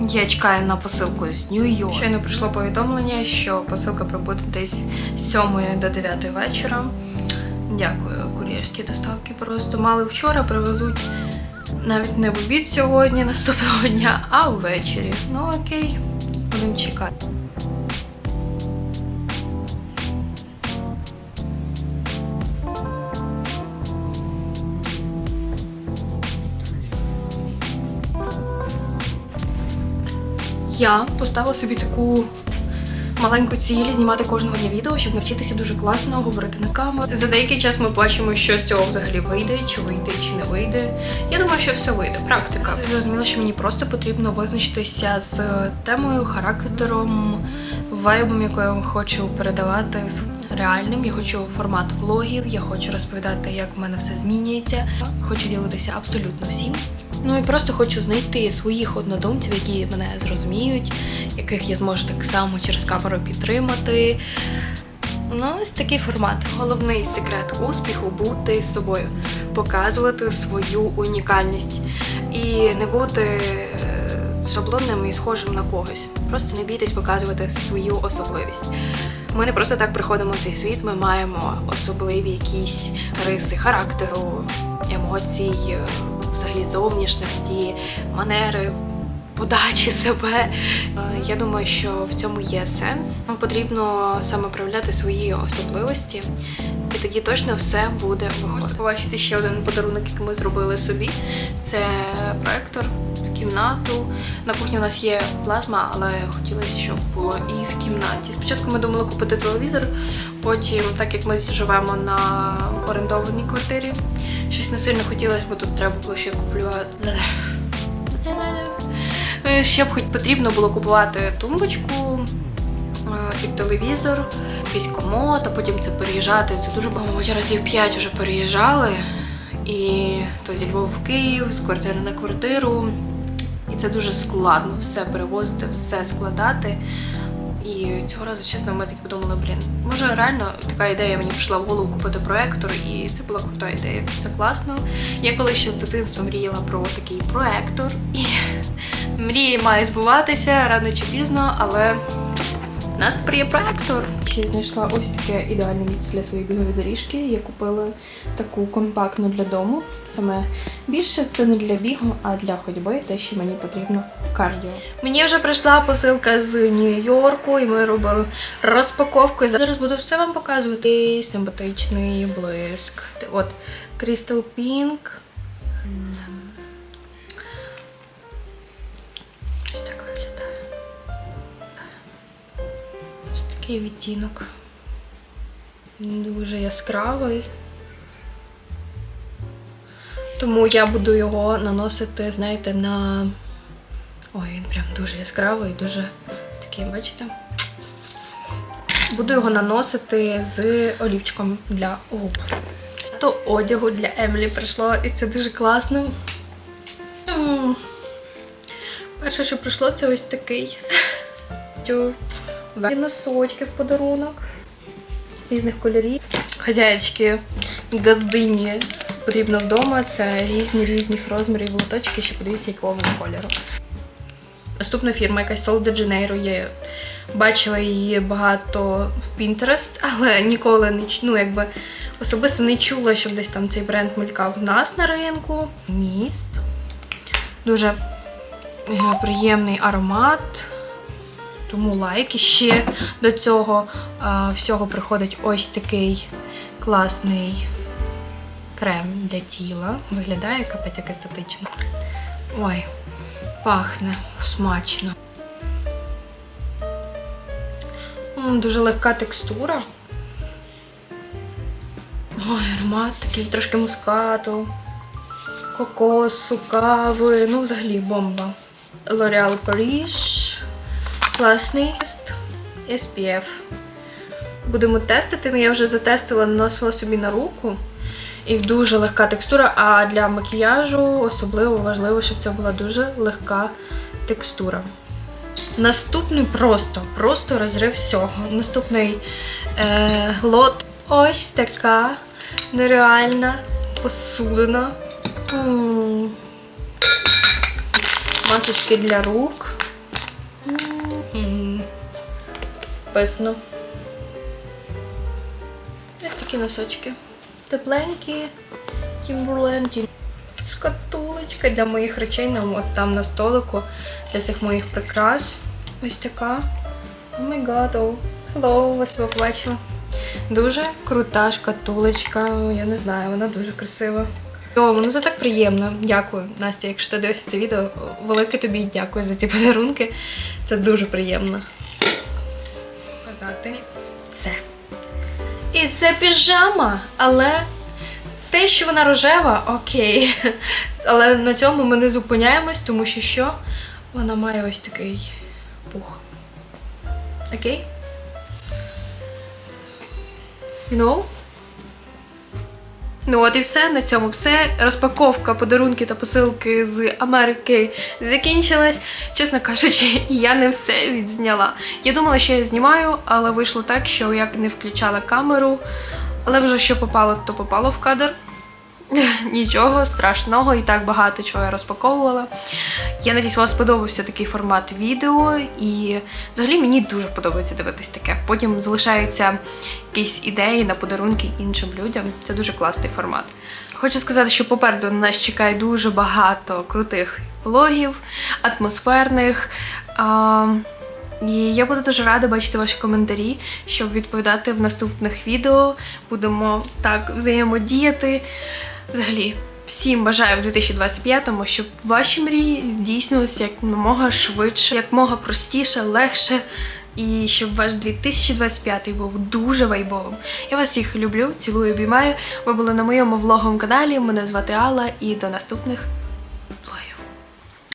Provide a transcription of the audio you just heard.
Я чекаю на посилку з Нью-Йорк Щойно прийшло повідомлення, що посилка прибуде десь з 7 до 9 вечора. Дякую, кур'єрські доставки. Просто мали вчора, привезуть навіть не в обід сьогодні, наступного дня, а ввечері. Ну окей, будемо чекати. Я поставила собі таку маленьку ціль знімати кожного дня відео, щоб навчитися дуже класно говорити на камеру. За деякий час ми бачимо, що з цього взагалі вийде, чи вийде, чи не вийде. Я думаю, що все вийде. Практика. Зрозуміло, що мені просто потрібно визначитися з темою, характером, вайбом, якою я хочу передавати реальним. Я хочу формат влогів, я хочу розповідати, як в мене все змінюється. Хочу ділитися абсолютно всім. Ну і просто хочу знайти своїх однодумців, які мене зрозуміють, яких я зможу так само через камеру підтримати. Ну, ось такий формат. Головний секрет успіху бути собою, показувати свою унікальність і не бути е, шаблонним і схожим на когось. Просто не бійтесь показувати свою особливість. Ми не просто так приходимо в цей світ, ми маємо особливі якісь риси характеру, емоцій, е, зовнішності, манери. Подачі себе. Е, Я думаю, що в цьому є сенс. Нам потрібно саме проявляти свої особливості, і тоді точно все буде виходити. Побачити ще один подарунок, який ми зробили собі. Це проектор в кімнату. На кухні у нас є плазма, але хотілося, щоб було і в кімнаті. Спочатку ми думали купити телевізор, потім, так як ми живемо на орендованій квартирі, щось не сильно хотілося, бо тут треба було ще куплювати. Е, Ще б хоч потрібно було купувати тумбочку е, під телевізор, якийсь комод, а потім це переїжджати. Це дуже багато. Разів 5 вже переїжджали. І то зі Львова в Київ, з квартири на квартиру. І це дуже складно все перевозити, все складати. І цього разу, чесно, ми таки подумали, блін, може реально така ідея мені прийшла в голову купити проектор, і це була крута ідея. Це класно. Я колись ще з дитинства мріяла про такий проектор, і мрії має збуватися рано чи пізно, але нас тепер є проектор. Ще знайшла ось таке ідеальне місце для своєї бігової доріжки. Я купила таку компактну для дому. Саме більше це не для бігу, а для ходьби, те, що мені потрібно кардіо. Мені вже прийшла посилка з Нью-Йорку, і ми робили розпаковку. І зараз буду все вам показувати. Симпатичний блиск. От Crystal Pink. Такий відтінок. Дуже яскравий. Тому я буду його наносити, знаєте, на Ой, він прям дуже яскравий, дуже такий, бачите? Буду його наносити з олівчиком для губ. То одягу для Емілі прийшло, і це дуже класно. Перше, що прийшло, це ось такий. Носочки в подарунок різних кольорів. Хазяєчки газдині потрібно вдома. Це різні різних розмірів лоточки, ще подивіться, якого вони кольору. Наступна фірма, якась Sol de Janeiro, я бачила її багато в Pinterest, але ніколи не ну, якби особисто не чула, щоб десь там цей бренд мелькав в нас на ринку. Міст. Дуже е, приємний аромат. Тому лайк. І ще до цього а, всього приходить ось такий класний крем для тіла. Виглядає капець як естетично. Ой, Пахне смачно. Дуже легка текстура. Ой, аромат такий трошки мускату, кокосу, кави. Ну, взагалі бомба. L'Oréal Paris. Класний тест. SPF. будемо тестити. Ну, я вже затестила, наносила собі на руку. І дуже легка текстура, а для макіяжу особливо важливо, щоб це була дуже легка текстура. Наступний просто, просто розрив всього. Наступний е, лот. Ось така нереальна посудина. М. Масочки для рук. М. Писно. Ось такі носочки. Тепленькі. Тімберленді. Шкатулочка для моїх речей от там на столику для всіх моїх прикрас. Ось така. О май гад. Hello, вас побачила. Дуже крута шкатулочка. Я не знаю, вона дуже красива. О, воно це так приємно. Дякую, Настя. Якщо ти дивишся це відео, велике тобі дякую за ці подарунки. Це дуже приємно. Показати це. І це піжама, але те, що вона рожева, окей. Але на цьому ми не зупиняємось, тому що що? Вона має ось такий пух. Окей? You know? Ну от і все. На цьому все. Розпаковка, подарунки та посилки з Америки закінчилась. Чесно кажучи, я не все відзняла. Я думала, що я знімаю, але вийшло так, що як не включала камеру. Але вже що попало, то попало в кадр. Нічого страшного, і так багато чого я розпаковувала. Я надіюсь, вам сподобався такий формат відео, і взагалі мені дуже подобається дивитись таке. Потім залишаються якісь ідеї на подарунки іншим людям. Це дуже класний формат. Хочу сказати, що попереду на нас чекає дуже багато крутих влогів, атмосферних. А, і я буду дуже рада бачити ваші коментарі, щоб відповідати в наступних відео. Будемо так взаємодіяти. Взагалі, всім бажаю в 2025-му, щоб ваші мрії здійснилися якомога швидше, якомога простіше, легше. І щоб ваш 2025 був дуже вайбовим. Я вас всіх люблю, цілую, обіймаю. Ви були на моєму влоговому каналі. Мене звати Алла, і до наступних